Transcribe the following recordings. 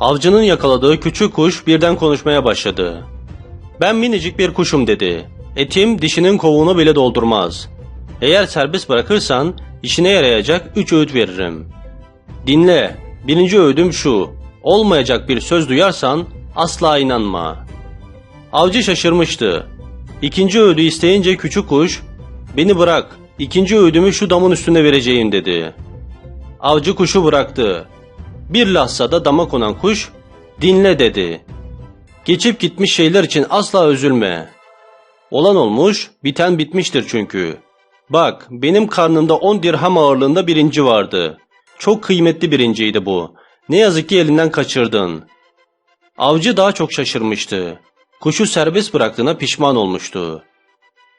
Avcının yakaladığı küçük kuş birden konuşmaya başladı. Ben minicik bir kuşum dedi. Etim dişinin kovuğunu bile doldurmaz. Eğer serbest bırakırsan işine yarayacak üç öğüt veririm. Dinle. Birinci öğüdüm şu. Olmayacak bir söz duyarsan asla inanma. Avcı şaşırmıştı. İkinci öğüdü isteyince küçük kuş, beni bırak, ikinci öğüdümü şu damın üstüne vereceğim dedi. Avcı kuşu bıraktı. Bir lahzada dama konan kuş, dinle dedi. Geçip gitmiş şeyler için asla üzülme. Olan olmuş, biten bitmiştir çünkü. Bak, benim karnımda 10 dirham ağırlığında birinci vardı. Çok kıymetli birinciydi bu. Ne yazık ki elinden kaçırdın. Avcı daha çok şaşırmıştı. Kuşu serbest bıraktığına pişman olmuştu.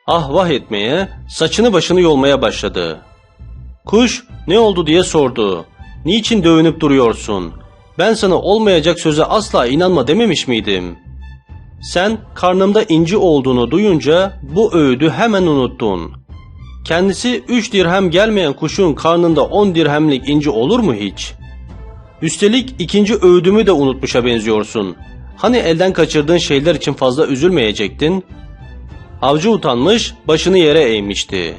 Ah vah etmeye, saçını başını yolmaya başladı. Kuş ne oldu diye sordu. Niçin dövünüp duruyorsun? Ben sana olmayacak söze asla inanma dememiş miydim? Sen karnımda inci olduğunu duyunca bu öğüdü hemen unuttun. Kendisi 3 dirhem gelmeyen kuşun karnında 10 dirhemlik inci olur mu hiç? Üstelik ikinci öğüdümü de unutmuşa benziyorsun. Hani elden kaçırdığın şeyler için fazla üzülmeyecektin? Avcı utanmış, başını yere eğmişti.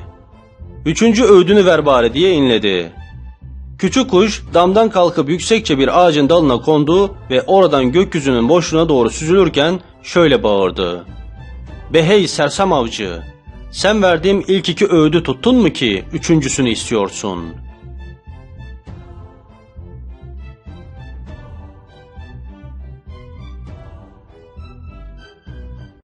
Üçüncü öğüdünü ver bari diye inledi. Küçük kuş damdan kalkıp yüksekçe bir ağacın dalına kondu ve oradan gökyüzünün boşluğuna doğru süzülürken şöyle bağırdı. Be hey sersem avcı! Sen verdiğim ilk iki öğüdü tuttun mu ki üçüncüsünü istiyorsun?''